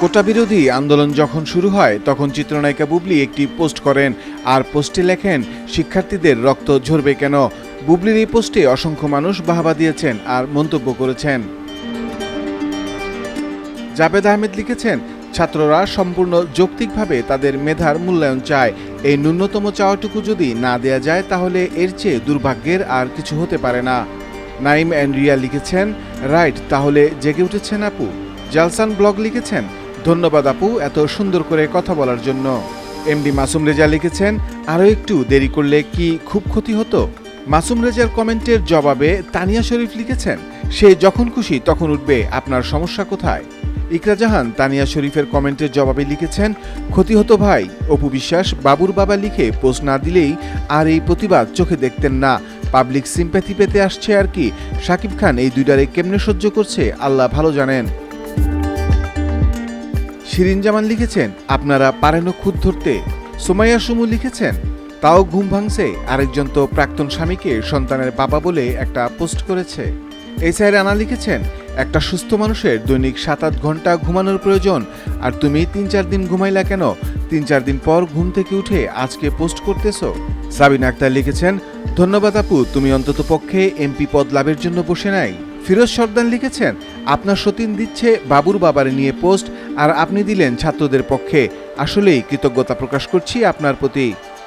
কোটা বিরোধী আন্দোলন যখন শুরু হয়, তখন চিত্রনায়িকা বুবলি একটি পোস্ট করেন। আর পোস্টে লেখেন, শিক্ষার্থীদের রক্ত ঝরবে কেন? বুবলির এই পোস্টে অসংখ্য মানুষ বাহবা দিয়েছেন আর মন্তব্য করেছেন। জাবেদ আহমেদ লিখেছেন, ছাত্ররা সম্পূর্ণ যৌক্তিকভাবে তাদের মেধার মূল্যায়ন চায়। এই ন্যূনতম চাওয়াটুকু যদি না দেয়া যায়, তাহলে এর চেয়ে দুর্ভাগ্যের আর কিছু হতে পারে না। নাইম অ্যান্ড রিয়া লিখেছেন রাইট তাহলে জেগে উঠেছেন আপু। জালসান ব্লগ লিখেছেন। ধন্যবাদ আপু এত সুন্দর করে কথা বলার জন্য। এমডি মাসুম রেজা লিখেছেন আরও একটু দেরি করলে কি খুব ক্ষতি হতো? মাসুম রেজার কমেন্টের জবাবে তানিয়া শরীফ লিখেছেন, সে যখন খুশি তখন উঠবে, আপনার সমস্যা কোথায়? ইকরা জাহান তানিয়া শরীফের কমেন্টের জবাবে লিখেছেন, ক্ষতি হতো ভাই, অপু বিশ্বাস বাবুর বাবা লিখে পোস্ট না দিলেই আর এই প্রতিবাদ চোখে দেখতেন না। পাবলিক সিম্প্যাথি পেতে আসছে আর কি। শাকিব খান এই দুইটারে কেমনে সহ্য করছে, আল্লাহ ভালো জানেন। শিরিন জামান লিখেছেন, আপনারা পারেনও খুদ ধরতে। সোমাইয়া সুমু লিখেছেন, তাও ঘুম ভাঙছে, আরেকজন তো প্রাক্তন স্বামীকে সন্তানের বাবা বলে একটা পোস্ট করেছে। এসআই রানা লিখেছেন, একটা সুস্থ মানুষের দৈনিক সাত আট ঘণ্টা ঘুমানোর প্রয়োজন, আর তুমি তিন চার দিন ঘুমাইলা কেন? তিন চার দিন পর ঘুম থেকে উঠে আজকে পোস্ট করতেছো। সাবিন আক্তার লিখেছেন, ধন্যবাদ আপু, তুমি অন্তত পক্ষে এমপি পদ লাভের জন্য বসে নাই। ফিরোজ সর্দান লিখেছেন, আপনার সতীন দিচ্ছে বাবুর বাবারে নিয়ে পোস্ট, আর আপনি দিলেন ছাত্রদের পক্ষে। আসলেই কৃতজ্ঞতা প্রকাশ করছি আপনার প্রতি।